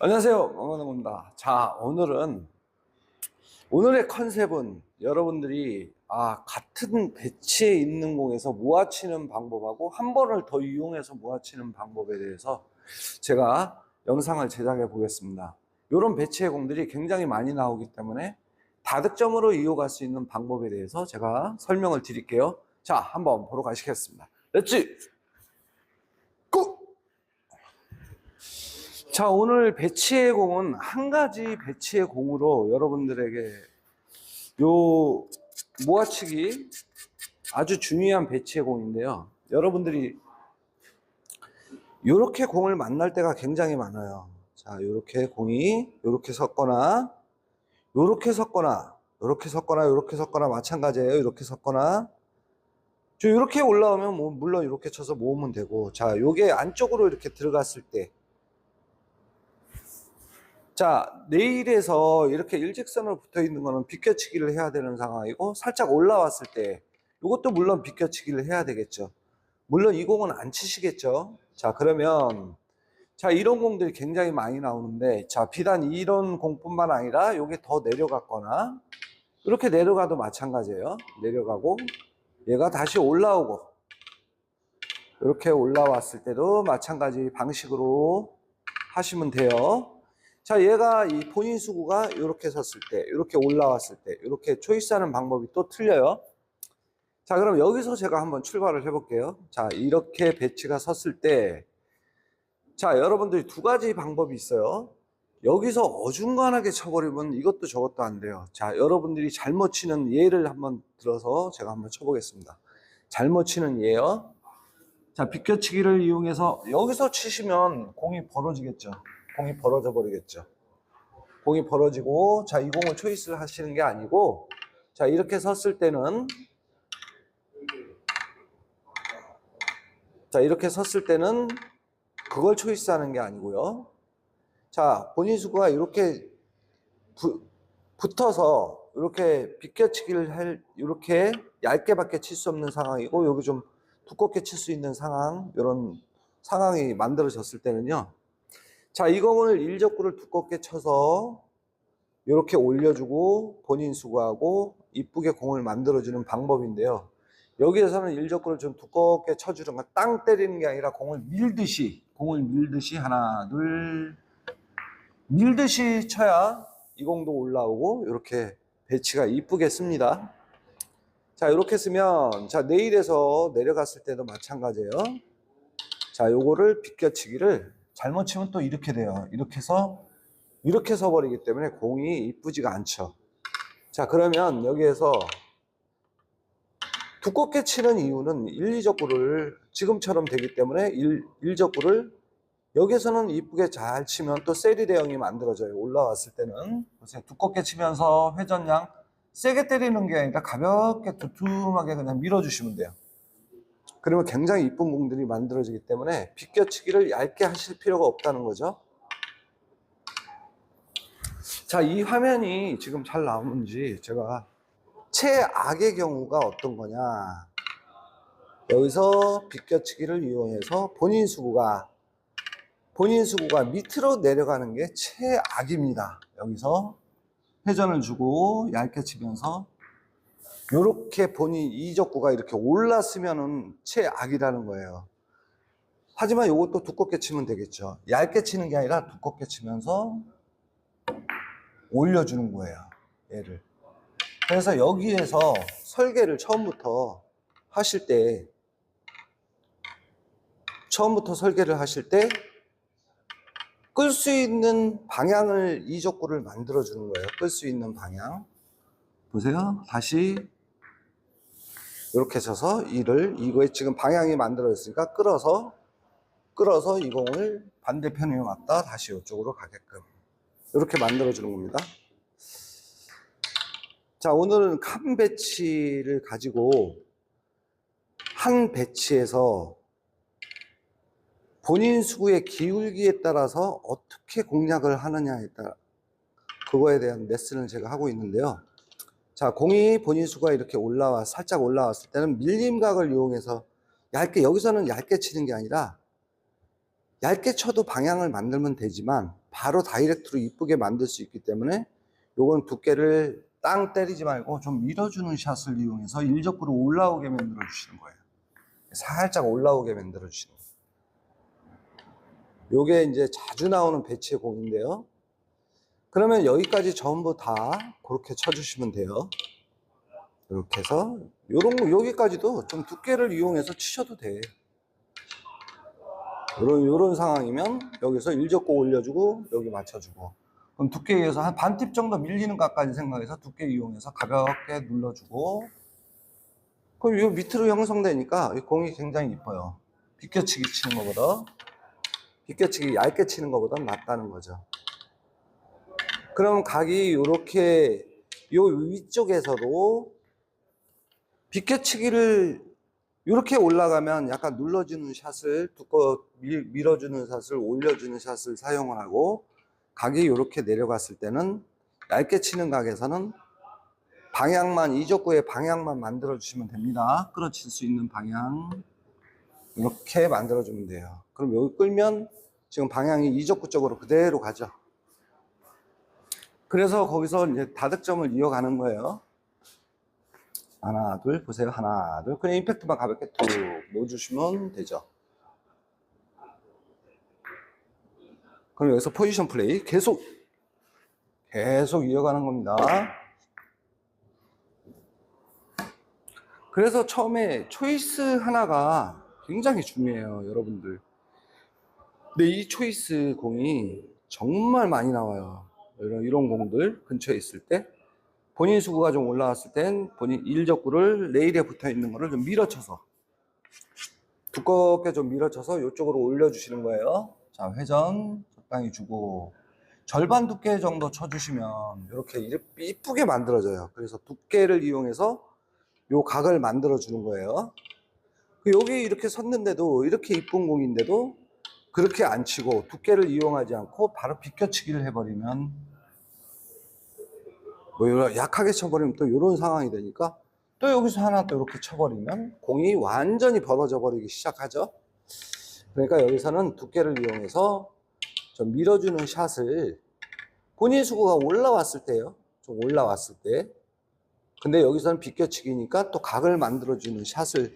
안녕하세요. 망원호입니다. 자, 오늘은, 오늘의 컨셉은 여러분들이, 아, 같은 배치에 있는 공에서 모아치는 방법하고 한 번을 더 이용해서 모아치는 방법에 대해서 제가 영상을 제작해 보겠습니다. 이런 배치의 공들이 굉장히 많이 나오기 때문에 다득점으로 이어갈 수 있는 방법에 대해서 제가 설명을 드릴게요. 자, 한번 보러 가시겠습니다. 렛츠 자, 오늘 배치의 공은 한 가지 배치의 공으로 여러분들에게 요 모아치기 아주 중요한 배치의 공인데요. 여러분들이 요렇게 공을 만날 때가 굉장히 많아요. 자, 요렇게 공이 요렇게 섰거나 요렇게 섰거나 요렇게 섰거나 요렇게 섰거나 마찬가지예요. 요렇게 섰거나 저 이렇게 올라오면 뭐 물론 이렇게 쳐서 모으면 되고 자 요게 안쪽으로 이렇게 들어갔을 때 자, 내일에서 이렇게 일직선으로 붙어 있는 거는 비껴치기를 해야 되는 상황이고, 살짝 올라왔을 때, 이것도 물론 비껴치기를 해야 되겠죠. 물론 이 공은 안 치시겠죠. 자, 그러면, 자, 이런 공들이 굉장히 많이 나오는데, 자, 비단 이런 공뿐만 아니라, 요게 더 내려갔거나, 이렇게 내려가도 마찬가지예요. 내려가고, 얘가 다시 올라오고, 이렇게 올라왔을 때도 마찬가지 방식으로 하시면 돼요. 자, 얘가 이 본인 수구가 이렇게 섰을 때, 이렇게 올라왔을 때, 이렇게 초이스하는 방법이 또 틀려요. 자, 그럼 여기서 제가 한번 출발을 해 볼게요. 자, 이렇게 배치가 섰을 때, 자, 여러분들이 두 가지 방법이 있어요. 여기서 어중간하게 쳐버리면 이것도 저것도 안 돼요. 자, 여러분들이 잘못 치는 예를 한번 들어서 제가 한번 쳐보겠습니다. 잘못 치는 예요. 자, 비껴치기를 이용해서 여기서 치시면 공이 벌어지겠죠. 공이 벌어져 버리겠죠. 공이 벌어지고, 자, 이 공을 초이스를 하시는 게 아니고, 자, 이렇게 섰을 때는, 자, 이렇게 섰을 때는 그걸 초이스 하는 게 아니고요. 자, 본인 수구가 이렇게 부- 붙어서 이렇게 비껴치기를 할, 이렇게 얇게밖에 칠 수 없는 상황이고, 여기 좀 두껍게 칠 수 있는 상황, 이런 상황이 만들어졌을 때는요. 자, 이 공을 일적구를 두껍게 쳐서 이렇게 올려주고 본인 수고하고 이쁘게 공을 만들어주는 방법인데요. 여기에서는 일적구를 좀 두껍게 쳐주는 건 땅 때리는 게 아니라 공을 밀듯이, 공을 밀듯이 하나, 둘, 밀듯이 쳐야 이 공도 올라오고 이렇게 배치가 이쁘게 씁니다. 자, 이렇게 쓰면, 자, 내일에서 내려갔을 때도 마찬가지예요. 자, 요거를 비껴치기를 잘못 치면 또 이렇게 돼요. 이렇게 해서 이렇게 서버리기 때문에 공이 이쁘지가 않죠. 자, 그러면 여기에서 두껍게 치는 이유는 1, 2적구를 지금처럼 되기 때문에 1, 1적구를 여기서는 이쁘게 잘 치면 또 세리 대형이 만들어져요. 올라왔을 때는. 보세요. 두껍게 치면서 회전량 세게 때리는 게 아니라 가볍게 두툼하게 그냥 밀어주시면 돼요. 그러면 굉장히 이쁜 공들이 만들어지기 때문에 비껴치기를 얇게 하실 필요가 없다는 거죠. 자, 이 화면이 지금 잘 나오는지 제가 최악의 경우가 어떤 거냐. 여기서 비껴치기를 이용해서 본인 수구가 본인 수구가 밑으로 내려가는 게 최악입니다. 여기서 회전을 주고 얇게 치면서 요렇게 본인 이적구가 이렇게 올랐으면은 최악이라는 거예요. 하지만 요것도 두껍게 치면 되겠죠. 얇게 치는 게 아니라 두껍게 치면서 올려주는 거예요. 얘를. 그래서 여기에서 설계를 처음부터 하실 때, 처음부터 설계를 하실 때, 끌 수 있는 방향을 이적구를 만들어주는 거예요. 끌 수 있는 방향. 보세요. 다시 이렇게 쳐서 이를 이거에 지금 방향이 만들어졌으니까 끌어서 끌어서 이 공을 반대편에 왔다 다시 이쪽으로 가게끔 이렇게 만들어 주는 겁니다. 자 오늘은 칸 배치를 가지고 한 배치에서 본인 수구의 기울기에 따라서 어떻게 공략을 하느냐에 따라 그거에 대한 레슨을 제가 하고 있는데요. 자, 공이 본인 수가 이렇게 올라와, 살짝 올라왔을 때는 밀림각을 이용해서 얇게, 여기서는 얇게 치는 게 아니라 얇게 쳐도 방향을 만들면 되지만 바로 다이렉트로 이쁘게 만들 수 있기 때문에 요건 두께를 땅 때리지 말고 좀 밀어주는 샷을 이용해서 일적구로 올라오게 만들어 주시는 거예요. 살짝 올라오게 만들어 주시는 거예요. 요게 이제 자주 나오는 배치의 공인데요. 그러면 여기까지 전부 다 그렇게 쳐주시면 돼요. 이렇게 해서 요런 거 여기까지도 좀 두께를 이용해서 치셔도 돼. 요런 요런 상황이면 여기서 일적고 올려주고 여기 맞춰주고 그럼 두께에서 한 반팁 정도 밀리는 각까지 생각해서 두께 이용해서 가볍게 눌러주고 그럼 요 밑으로 형성되니까 이 공이 굉장히 이뻐요. 비껴치기 치는 것보다 비껴치기 얇게 치는 것보다 낫다는 거죠. 그럼 각이 요렇게 요 위쪽에서도 비껴치기를 이렇게 올라가면 약간 눌러주는 샷을 두꺼 밀, 밀어주는 샷을 올려주는 샷을 사용을 하고 각이 이렇게 내려갔을 때는 얇게 치는 각에서는 방향만 이적구의 방향만 만들어 주시면 됩니다. 끌어칠 수 있는 방향 이렇게 만들어 주면 돼요. 그럼 여기 끌면 지금 방향이 이적구 쪽으로 그대로 가죠. 그래서 거기서 이제 다득점을 이어가는 거예요. 하나, 둘, 보세요. 하나, 둘. 그냥 임팩트만 가볍게 툭 넣어주시면 되죠. 그럼 여기서 포지션 플레이 계속, 계속 이어가는 겁니다. 그래서 처음에 초이스 하나가 굉장히 중요해요, 여러분들. 근데 이 초이스 공이 정말 많이 나와요. 이런, 이런 공들 근처에 있을 때. 본인 수구가 좀 올라왔을 땐 본인 일적구를 레일에 붙어 있는 거를 좀 밀어쳐서 두껍게 좀 밀어쳐서 이쪽으로 올려주시는 거예요. 자, 회전 적당히 주고 절반 두께 정도 쳐주시면 이렇게 이쁘게 만들어져요. 그래서 두께를 이용해서 요 각을 만들어 주는 거예요. 그 여기 이렇게 섰는데도 이렇게 이쁜 공인데도 그렇게 안 치고 두께를 이용하지 않고 바로 비껴치기를 해버리면 뭐 약하게 쳐버리면 또 이런 상황이 되니까 또 여기서 하나 또 이렇게 쳐버리면 공이 완전히 벌어져 버리기 시작하죠. 그러니까 여기서는 두께를 이용해서 좀 밀어주는 샷을 본인 수구가 올라왔을 때요. 좀 올라왔을 때. 근데 여기서는 비껴치기니까 또 각을 만들어주는 샷을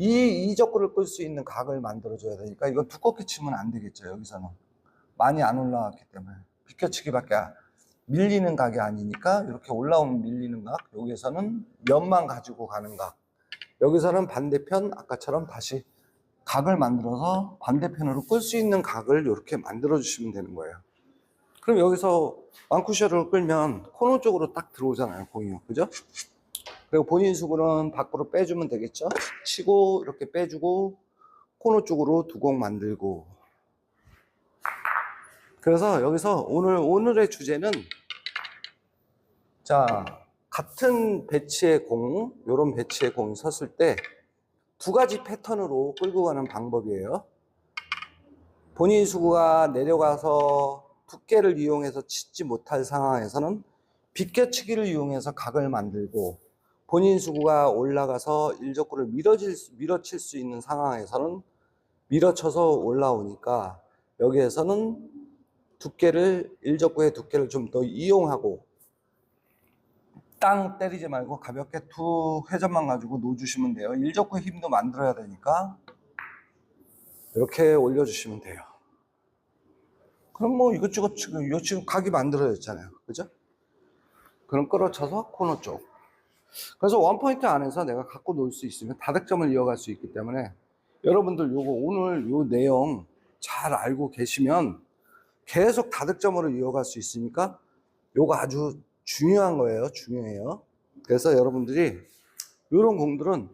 이 이 적구를 끌 수 있는 각을 만들어줘야 되니까 이건 두껍게 치면 안 되겠죠. 여기서는 많이 안 올라왔기 때문에 비껴치기밖에 안- 밀리는 각이 아니니까 이렇게 올라오면 밀리는 각 여기서는 면만 가지고 가는 각. 여기서는 반대편 아까처럼 다시 각을 만들어서 반대편으로 끌 수 있는 각을 이렇게 만들어 주시면 되는 거예요. 그럼 여기서 왕쿠셔를 끌면 코너 쪽으로 딱 들어오잖아요 공이 그죠? 그리고 본인 수구는 밖으로 빼주면 되겠죠? 치고 이렇게 빼주고 코너 쪽으로 두 공 만들고. 그래서 여기서 오늘 오늘의 주제는 자 같은 배치의 공, 요런 배치의 공이 섰을 때 두 가지 패턴으로 끌고 가는 방법이에요. 본인 수구가 내려가서 두께를 이용해서 치지 못할 상황에서는 비껴치기를 이용해서 각을 만들고 본인 수구가 올라가서 일적구를 밀어질, 수- 밀어칠 수 있는 상황에서는 밀어쳐서 올라오니까 여기에서는 두께를 일적구의 두께를 좀 더 이용하고 땅 때리지 말고 가볍게 툭 회전만 가지고 놓아주시면 돼요. 일적구 힘도 만들어야 되니까 이렇게 올려주시면 돼요. 그럼 뭐 이것저것 지금 이거 지금 각이 만들어졌잖아요. 그죠? 그럼 끌어쳐서 코너 쪽. 그래서 원포인트 안에서 내가 갖고 놀 수 있으면 다득점을 이어갈 수 있기 때문에 여러분들 요거 오늘 요 내용 잘 알고 계시면 계속 다득점으로 이어갈 수 있으니까 요거 아주 중요한 거예요. 중요해요. 그래서 여러분들이 이런 공들은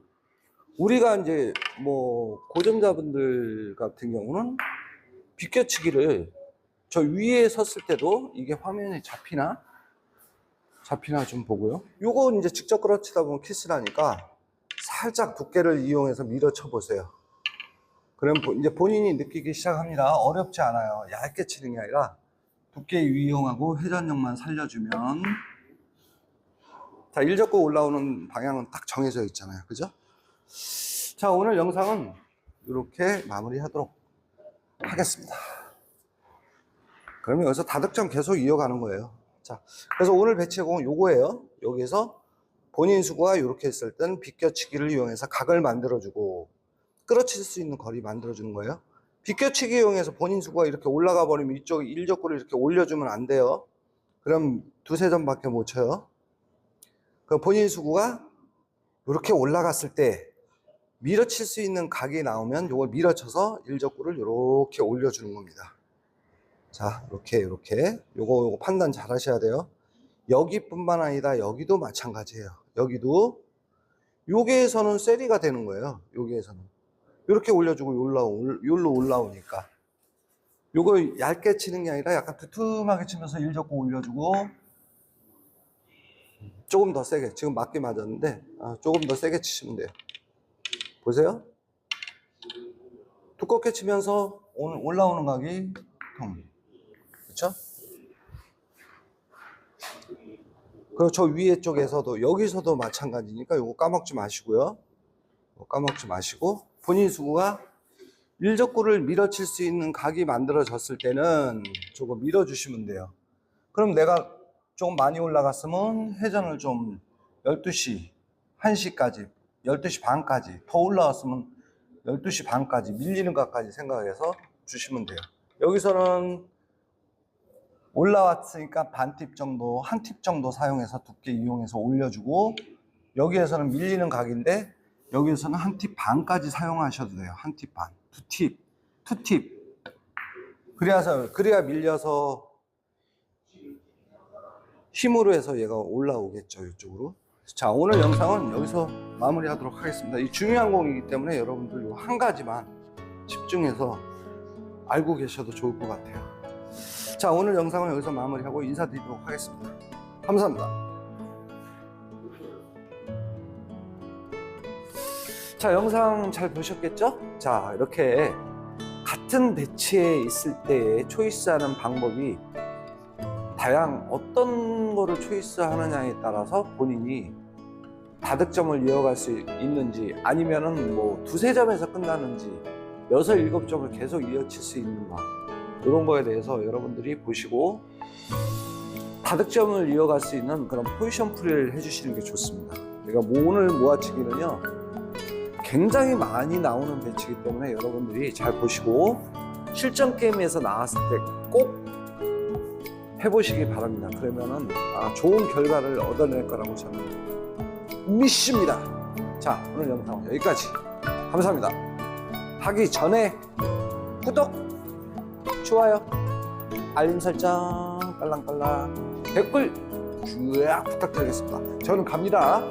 우리가 이제 뭐 고전자분들 같은 경우는 비껴치기를 저 위에 섰을 때도 이게 화면에 잡히나 잡히나 좀 보고요. 요거 이제 직접 끌어치다 보면 키스라니까 살짝 두께를 이용해서 밀어쳐 보세요. 그럼 보- 이제 본인이 느끼기 시작합니다. 어렵지 않아요. 얇게 치는 게 아니라 두께 이용하고 회전력만 살려주면 자 일적고 올라오는 방향은 딱 정해져 있잖아요 그죠 자 오늘 영상은 이렇게 마무리하도록 하겠습니다 그러면 여기서 다득점 계속 이어가는 거예요. 자, 그래서 오늘 배치의 공은 요거예요. 여기서 본인 수구가 이렇게 했을 땐 비껴치기를 이용해서 각을 만들어주고 끌어칠 수 있는 거리 만들어주는 거예요. 비껴치기 이용해서 본인 수구가 이렇게 올라가 버리면 이쪽 일적구를 이렇게 올려주면 안 돼요. 그럼 두세 점밖에 못 쳐요. 그 본인 수구가 이렇게 올라갔을 때 밀어칠 수 있는 각이 나오면 이걸 밀어쳐서 일적구를 이렇게 올려주는 겁니다. 자, 이렇게 이렇게 요거 요거 판단 잘 하셔야 돼요. 여기뿐만 아니라 여기도 마찬가지예요. 여기도 여기에서는 세리가 되는 거예요. 여기에서는 이렇게 올려주고 올라오 요로 올라오니까 요거 얇게 치는 게 아니라 약간 두툼하게 치면서 일적구 올려주고 조금 더 세게 지금 맞게 맞았는데 아, 조금 더 세게 치시면 돼요. 보세요. 두껍게 치면서 올라오는 각이 통. 그렇죠? 그리고 저 위에 쪽에서도 여기서도 마찬가지니까 이거 까먹지 마시고요. 까먹지 마시고 본인 수구가 일적구를 밀어칠 수 있는 각이 만들어졌을 때는 조금 밀어주시면 돼요. 그럼 내가 조금 많이 올라갔으면 회전을 좀 12시, 1시까지, 12시 반까지 더 올라왔으면 12시 반까지 밀리는 것까지 생각해서 주시면 돼요. 여기서는 올라왔으니까 반 팁 정도, 한 팁 정도 사용해서 두께 이용해서 올려주고 여기에서는 밀리는 각인데 여기에서는 한 팁 반까지 사용하셔도 돼요. 한 팁 반, 두 팁, 투 팁. 그래야서 그래야 밀려서 힘으로 해서 얘가 올라오겠죠 이쪽으로. 자 오늘 영상은 여기서 마무리하도록 하겠습니다. 이 중요한 공이기 때문에 여러분들 요한 가지만 집중해서 알고 계셔도 좋을 것 같아요. 자 오늘 영상은 여기서 마무리하고 인사드리도록 하겠습니다. 감사합니다. 자 영상 잘 보셨겠죠? 자 이렇게 같은 배치에 있을 때의 초이스하는 방법이 다양 어떤 거를 초이스하느냐에 따라서 본인이 다득점을 이어갈 수 있는지 아니면은 뭐 두세 점에서 끝나는지 여섯 일곱 점을 계속 이어칠 수 있는가 이런 거에 대해서 여러분들이 보시고 다득점을 이어갈 수 있는 그런 포지션 풀이를 해주시는 게 좋습니다. 그러니까 뭐 오늘 모아치기는요 굉장히 많이 나오는 배치이기 때문에 여러분들이 잘 보시고 실전 게임에서 나왔을 때 꼭 해보시기 바랍니다. 그러면은 아, 좋은 결과를 얻어낼 거라고 저는 믿습니다. 자 오늘 영상 여기까지 감사합니다. 하기 전에 구독, 좋아요, 알림 설정, 깔랑깔랑, 댓글 쫙 부탁드리겠습니다. 저는 갑니다.